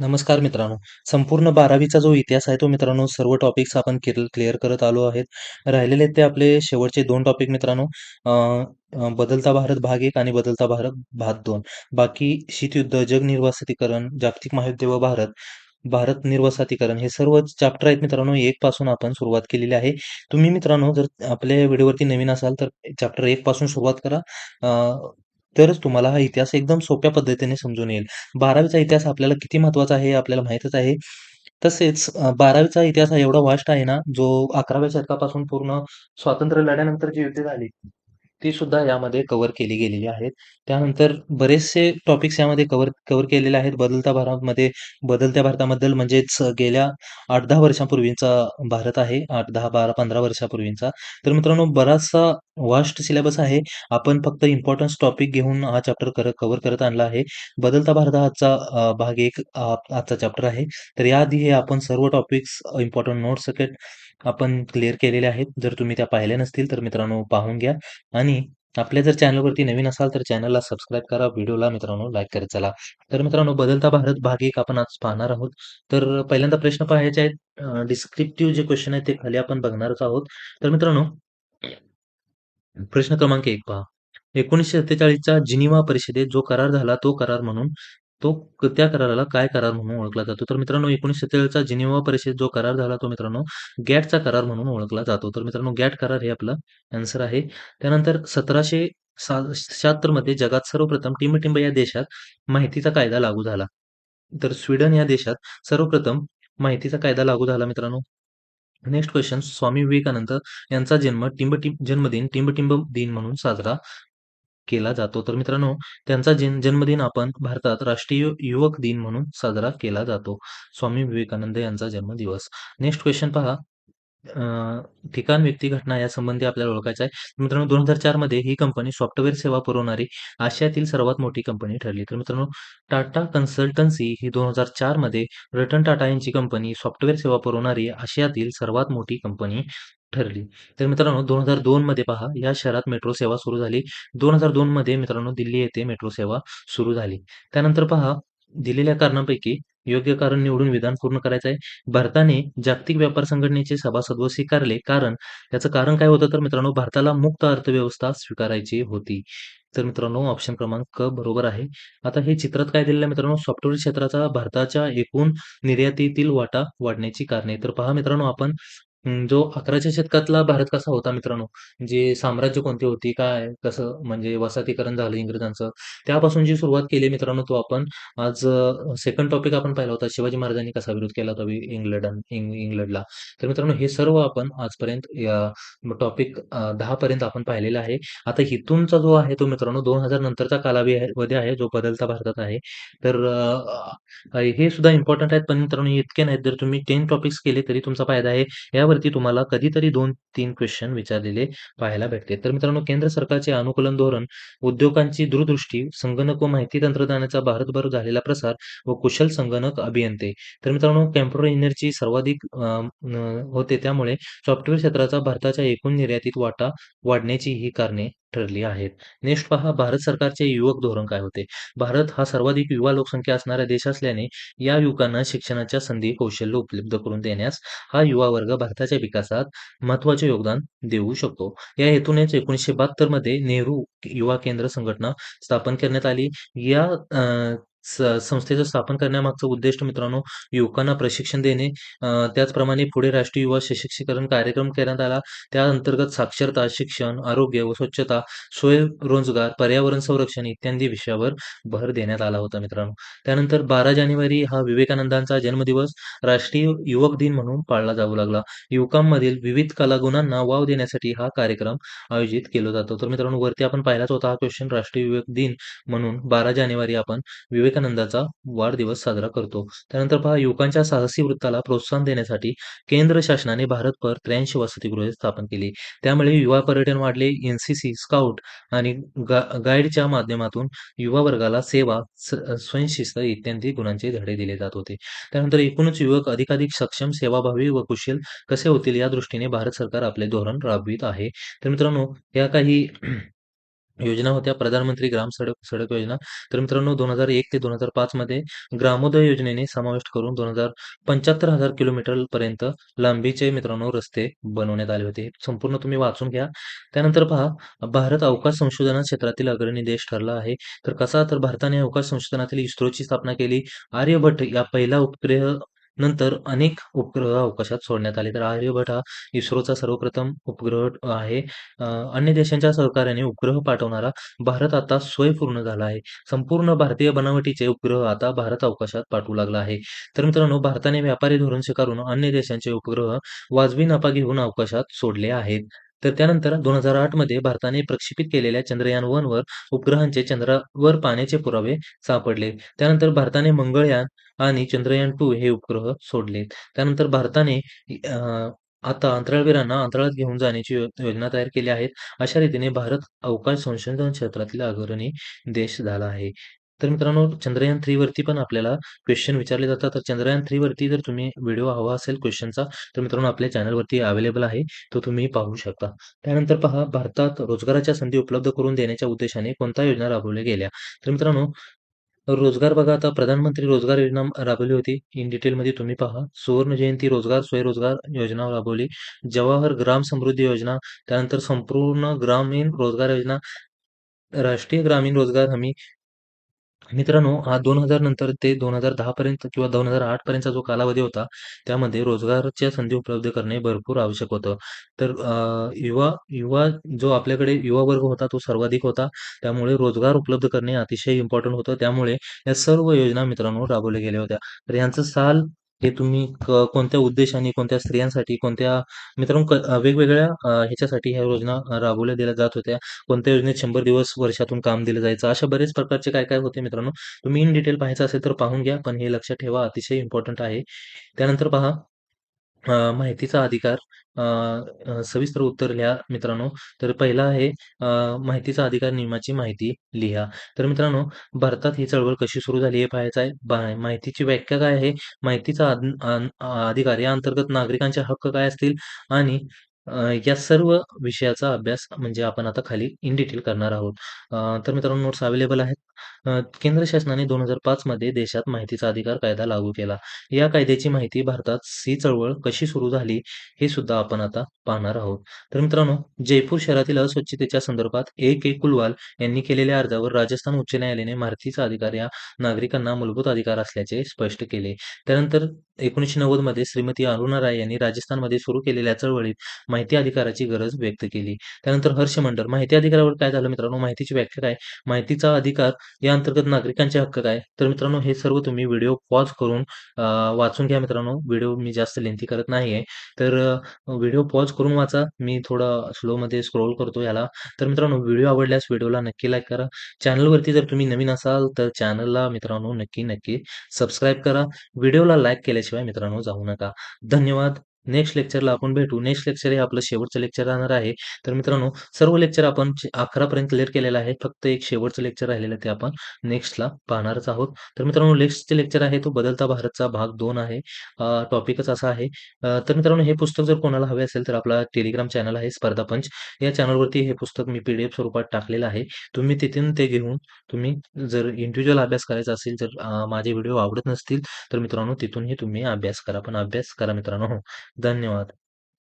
नमस्कार मित्रांनो. संपूर्ण 12वीचा जो इतिहास आहे तो मित्रांनो सर्व टॉपिक्स आपण क्लिअर करत आलो आहेत. राहिलेले ते आपले शेवटचे दोन टॉपिक मित्रांनो बदलता भारत भाग एक आणि बदलता भारत भाग दोन बाकी शीतयुद्ध, जग निर्वासितीकरण, जागतिक महायुद्ध व भारत, भारत निर्वसातीकरण हे सर्व चॅप्टर आहेत मित्रांनो एक पासून आपण सुरुवात केलेली आहे. तुम्ही मित्रांनो जर आपल्या व्हिडिओवरती नवीन असाल तर चॅप्टर एक पासून सुरुवात करा. तरच तुम्हाला हा इतिहास एकदम सोप्या पद्धतीने समजून येईल. 12वीचा इतिहास आपल्याला किती महत्त्वाचा आहे हे आपल्याला माहितच आहे. तसेच बारावीचा इतिहास हा एवढा वास्ट आहे ना, जो 11व्या शतकापासून पूर्ण स्वातंत्र्य लढ्यानंतर जी युद्ध झाली, ती सुद्धा यामध्ये कव्हर केली गेलेली आहेत. त्यानंतर बरेचसे टॉपिक्स यामध्ये कव्हर कव्हर केलेले आहेत. बदलत्या भारतामध्ये बदलत्या भारताबद्दल म्हणजेच गेल्या आठ दहा वर्षांपूर्वीचा भारत आहे. आठ दहा बारा पंधरा वर्षापूर्वींचा तर मित्रांनो बराचसा वास्ट सिलेबस आहे. आपण फक्त इम्पॉर्टन्स टॉपिक घेऊन हा चॅप्टर कर कव्हर करत आणला आहे. बदलता भारत हा आजचा भाग एक आजचा चॅप्टर आहे. तर याआधी हे आपण सर्व टॉपिक्स इम्पॉर्टंट नोट्स सकट आपण क्लिअर केलेले आहेत. जर तुम्ही त्या पाहिल्या नसतील तर मित्रांनो पाहून घ्या आणि आपल्या जर चॅनलवरती नवीन असाल तर चॅनलला सबस्क्राईब करा. व्हिडिओला मित्रांनो लाईक करत चला. तर मित्रांनो बदलता भारत भाग एक आपण आज पाहणार आहोत. तर पहिल्यांदा प्रश्न पाहायचे आहेत. डिस्क्रिप्टिव्ह जे क्वेश्चन आहेत ते खाली आपण बघणारच आहोत. तर मित्रांनो प्रश्न क्रमांक एक पहा. एकोणीसशे सत्तेचाळीसचा जिनिवा परिषदेत जो करार झाला तो करार म्हणून तो त्या कराराला काय करार म्हणून ओळखला जातो? तर मित्रांनो एकोणीसशे सत्तेचाळीसचा जिनिवा परिषदेत जो करार झाला तो मित्रांनो गॅटचा करार म्हणून ओळखला जातो. तर मित्रांनो गॅट करार हे आपला आन्सर आहे. त्यानंतर 1776 मध्ये जगात सर्वप्रथम टिंबटिंब या देशात माहितीचा कायदा लागू झाला. तर स्वीडन या देशात सर्वप्रथम माहितीचा कायदा लागू झाला मित्रांनो. नेक्स्ट क्वेश्चन स्वामी विवेकानंद यांचा जन्म टिंबटिंब जन्मदिन टिंबटिंब दिन म्हणून साजरा केला जातो. तर मित्रांनो त्यांचा जन जन्मदिन आपण भारतात राष्ट्रीय युवक दिन म्हणून साजरा केला जातो. स्वामी विवेकानंद यांचा जन्मदिवस. नेक्स्ट क्वेश्चन पहा. अ, ठिकाण, व्यक्ती, घटना यासंबंधी आपल्याला ओळखायचं आहे. मित्रांनो 2004 मध्ये ही कंपनी सॉफ्टवेअर सेवा पुरवणारी आशियातील सर्वात मोठी कंपनी ठरली. तर मित्रांनो टाटा कन्सल्टन्सी ही 2004 मध्ये रतन टाटा यांची कंपनी सॉफ्टवेअर सेवा पुरवणारी आशियातील सर्वात मोठी कंपनी ठरली. तर मित्रांनो 2002 मध्ये पहा या शहरात मेट्रो सेवा सुरू झाली. 2002 मध्ये मित्रांनो दिल्ली येथे मेट्रो सेवा सुरू झाली. त्यानंतर पहा दिलेल्या कारणांपैकी योग्य कारण निवडून विधान पूर्ण करायचं आहे. भारताने जागतिक व्यापार संघटनेचे सभासदत्व स्वीकारले कारण याचं कारण काय होतं तर मित्रांनो भारताला मुक्त अर्थव्यवस्था स्वीकारायची होती. तर मित्रांनो ऑप्शन क्रमांक बरोबर आहे. आता हे चित्रात काय दिलेलं आहे मित्रांनो सॉफ्टवेअर क्षेत्राचा भारताच्या एकूण निर्यातीतील वाटा वाढण्याची कारणे. तर पहा मित्रांनो आपण जो 11च्या शतकातला भारत कसा होता मित्रांनो, जे साम्राज्य कोणते होती, काय, कसं म्हणजे वसाहतीकरण झालं इंग्रजांचं, त्यापासून जी सुरुवात केली मित्रांनो, तो आपण आज सेकंड टॉपिक आपण पाहिला होता, शिवाजी महाराजांनी कसा विरोध केला होता इंग्लंड इंग इंग्लंडला. तर मित्रांनो हे सर्व आपण आजपर्यंत या टॉपिक दहा पर्यंत आपण पाहिलेलं आहे. आता इथूनचा जो आहे तो मित्रांनो दोन हजार नंतरचा कालावधी आहे, जो बदलता भारतात आहे. तर हे सुद्धा इम्पॉर्टंट आहेत, पण मित्रांनो इतके नाहीत. जर तुम्ही टेन टॉपिक्स केले तरी तुमचा फायदा आहे. या यावरती तुम्हाला कधीतरी 2-3 क्वेश्चन विचारलेले पाहायला भेटते. तर मित्रांनो केंद्र सरकारचे अनुकूलन धोरण, उद्योगांची दूरदृष्टी, संगणक व माहिती तंत्रज्ञानाचा भारतभर झालेला प्रसार व कुशल संगणक अभियंते. तर मित्रांनो कॉम्प्युटर इंजिनिअरची सर्वाधिक होते त्यामुळे सॉफ्टवेअर क्षेत्राचा भारताच्या एकूण निर्यातीत वाटा वाढण्याची ही कारणे ठरली आहेत. नेक्स्ट पहा भारत सरकारचे युवक धोरण काय होते? भारत हा सर्वाधिक युवा लोकसंख्या असणारा देश असल्याने या युवकांना शिक्षणाच्या संधी, कौशल्य उपलब्ध करून देण्यास हा युवा वर्ग भारताच्या विकासात महत्त्वाचे योगदान देऊ शकतो. या हेतूनेच 1972 मध्ये नेहरू युवा केंद्र संघटना स्थापन करण्यात आली. या अ, स संस्थेचं स्थापन करण्यामागचं उद्दिष्ट मित्रांनो युवकांना प्रशिक्षण देणे, त्याचप्रमाणे पुढे राष्ट्रीय युवा सशक्तीकरण कार्यक्रम करण्यात आला. त्या अंतर्गत साक्षरता, शिक्षण, आरोग्य व स्वच्छता, स्वयंरोजगार, पर्यावरण संरक्षण इत्यादी विषयावर भर देण्यात आला होता मित्रांनो. त्यानंतर 12 जानेवारी हा विवेकानंदांचा जन्मदिवस राष्ट्रीय युवक दिन म्हणून पाळला जाऊ लागला. युवकांमधील विविध कलागुणांना वाव देण्यासाठी हा कार्यक्रम आयोजित केला जातो. तर मित्रांनो वरती आपण पाहिलाच होता हा क्वेश्चन राष्ट्रीय युवक दिन म्हणून 12 जानेवारी आपण विवेक विवेकानंदाचा वाढदिवस साजरा करतो. त्यानंतर पहा युवकांच्या साहसी वृत्ताला प्रोत्साहन देण्यासाठी केंद्र शासनाने भारतभर 83 वसतिगृहे स्थापन केली. त्यामुळे युवा पर्यटन वाढले. एनसीसी स्काउट आणि गा गाईडच्या माध्यमातून युवा वर्गाला सेवा, स्वयंशिस्त इत्यादी गुणांचे धडे दिले जात होते. त्यानंतर एकूणच युवक अधिकाधिक सक्षम, सेवाभावी व कुशल कसे होतील या दृष्टीने भारत सरकार आपले धोरण राबवित आहे. तर मित्रांनो या काही योजना होत्या प्रधानमंत्री ग्राम सडक सडक योजना. तर मित्रांनो 2001 ते 2005 मध्ये ग्रामोदय योजनेने समाविष्ट करून दोन हजार पंचाहत्तर हजार किलोमीटर पर्यंत लांबीचे मित्रांनो रस्ते बनवण्यात आले होते. संपूर्ण तुम्ही वाचून घ्या. त्यानंतर पहा भारत अवकाश संशोधन क्षेत्रातील अग्रणी देश ठरला आहे. तर कसा तर भारताने अवकाश संशोधनातील इस्रोची स्थापना केली. आर्यभट्ट या पहिला उपग्रह नंतर अनेक उपग्रह अवकाशात सोडण्यात आले. तर आर्यभट हा इस्रोचा सर्वप्रथम उपग्रह आहे. अन्य देशांच्या सहकार्याने उपग्रह पाठवणारा भारत आता स्वयंपूर्ण झाला आहे. संपूर्ण भारतीय बनावटीचे उपग्रह आता भारत अवकाशात पाठवू लागला आहे. तर मित्रांनो भारताने व्यापारी धोरण स्वीकारून अन्य देशांचे उपग्रह वाजवी नफा घेऊन अवकाशात सोडले आहेत. तर त्यानंतर 2008 मध्ये भारताने प्रक्षेपित केलेल्या चंद्रयान-1 वर उपग्रहांचे चंद्रावर पाण्याचे पुरावे सापडले. त्यानंतर भारताने मंगळयान आणि चंद्रयान टू हे उपग्रह सोडले. त्यानंतर भारताने आता अंतराळवीरांना अंतराळात घेऊन जाण्याची योजना तयार केली आहे. अशा रीतीने भारत अवकाश संशोधन क्षेत्रातील अग्रणी देश झाला आहे. तर मित्रांनो चंद्रयान थ्री वरती पण आपल्याला क्वेश्चन विचारले जातात. तर चंद्रयान थ्री वरती जर तुम्ही व्हिडिओ हवा असेल क्वेश्चनचा, तर मित्रांनो आपल्या चॅनलवरती अवेलेबल आहे. तो तुम्ही पाहू शकता. त्यानंतर पहा भारतात रोजगाराच्या संधी उपलब्ध करून देण्याच्या उद्देशाने कोणत्या योजना राबवल्या गेल्या? तर मित्रांनो रोजगार बघा आता प्रधानमंत्री रोजगार योजना राबवली होती. इन डिटेलमध्ये तुम्ही पहा. सुवर्ण जयंती रोजगार स्वयंरोजगार योजना राबवली. जवाहर ग्राम समृद्धी योजना, त्यानंतर संपूर्ण ग्रामीण रोजगार योजना, राष्ट्रीय ग्रामीण रोजगार हमी मित्रांनो, हा दोन हजार नंतर ते 2010 पर्यंत किंवा 2008 पर्यंतचा जो कालावधी होता, त्यामध्ये रोजगाराच्या संधी उपलब्ध करणे भरपूर आवश्यक होतं. तर अ, युवा युवा जो आपल्याकडे युवा वर्ग होता, तो सर्वाधिक होता. त्यामुळे रोजगार उपलब्ध करणे अतिशय इम्पॉर्टंट होतं. त्यामुळे या सर्व योजना मित्रांनो राबवल्या गेल्या होत्या. तर यांचं साल हे तुम्ही कोणत्या उद्देशाने, कोणत्या स्त्रियांसाठी, कोणत्या मित्रांनो वेगवेगळ्या ह्याच्यासाठी ह्या योजना राबवल्या दिल्या जात होत्या. कोणत्या योजनेत शंभर दिवस वर्षातून काम दिलं जायचं. अशा बरेच प्रकारचे काय-काय होते मित्रांनो. तुम्ही इन डिटेल पाहायचं असेल तर पाहून घ्या. पण हे लक्षात ठेवा अतिशय इम्पॉर्टंट आहे. त्यानंतर पहा अ, माहितीचा अधिकार अ, अ, सविस्तर उत्तर लिहा मित्रांनो. तर पहिला आहे अ, माहितीचा अधिकार नियमाची माहिती लिहा. तर मित्रांनो भारतात ही चळवळ कशी सुरू झाली हे पाहायचं आहे. बा माहितीची व्याख्या काय आहे? माहितीचा अन अन अधिकार या अंतर्गत नागरिकांचे हक्क काय असतील आणि अ, या सर्व विषयाचा अभ्यास म्हणजे आपण आता खाली इन डिटेल करणार आहोत. अ, तर मित्रांनो नोट्स अवेलेबल आहेत. केंद्र शासनाने 2005 मध्ये देशात माहितीचा अधिकार कायदा लागू केला. या कायद्याची माहिती भारतात सी चळवळ कशी सुरू झाली, हे सुद्धा आपण आता पाहणार आहोत. तर मित्रांनो, जयपूर शहरातील अस्वच्छतेच्या संदर्भात ए. के. कुलवाल यांनी केलेल्या अर्जावर राजस्थान उच्च न्यायालयाने माहितीचा अधिकार या नागरिकांना मूलभूत अधिकार असल्याचे स्पष्ट केले. त्यानंतर 1990 मध्ये श्रीमती अरुणा राय यांनी राजस्थानमध्ये सुरू केलेल्या चळवळीत माहिती अधिकाराची गरज व्यक्त केली. त्यानंतर हर्ष मंडल माहिती अधिकारावर काय झालं मित्रांनो, माहितीची व्याख्या काय? माहितीचा अधिकार या अंतर्गत नागरिकांचे हक्क काय? तर मित्रांनो हे सर्व तुम्ही व्हिडिओ पॉज करून वाचून घ्या मित्रांनो. व्हिडिओ मी जास्त लेंथी करत नाहीये. तर व्हिडिओ पॉज करून वाचा. मी थोडं स्लोमध्ये स्क्रोल करतो याला. तर मित्रांनो व्हिडिओ आवडल्यास व्हिडिओला नक्की लाईक करा. चॅनलवरती जर तुम्ही नवीन असाल तर चॅनलला मित्रांनो नक्की, नक्की सबस्क्राईब करा. व्हिडिओला लाईक केल्याशिवाय मित्रांनो जाऊ नका. धन्यवाद. नेक्स्ट लेक्चरला आपण भेटू. नेक्स्ट लेक्चर हे आपलं शेवटचं लेक्चर राहणार आहे. तर मित्रांनो सर्व लेक्चर आपण अकरापर्यंत क्लिअर केलेलं आहे. फक्त एक शेवटचं लेक्चर राहिलेलं ते आपण नेक्स्टला पाहणारच आहोत. तर मित्रांनो नेक्स्टचे लेक्चर आहे तो बदलता भारतचा भाग दोन आहे. टॉपिकच असा आहे. तर मित्रांनो हे पुस्तक जर कोणाला हवे असेल तर आपला टेलिग्राम चॅनल आहे स्पर्धा पंच. या चॅनलवरती हे पुस्तक मी पी स्वरूपात टाकलेलं आहे. तुम्ही तिथून ते घेऊन तुम्ही जर इंडिव्हिज्युअल अभ्यास करायचा असेल, जर माझे व्हिडिओ आवडत नसतील, तर मित्रांनो तिथूनही तुम्ही अभ्यास करा. पण अभ्यास करा मित्रांनो. धन्यवाद.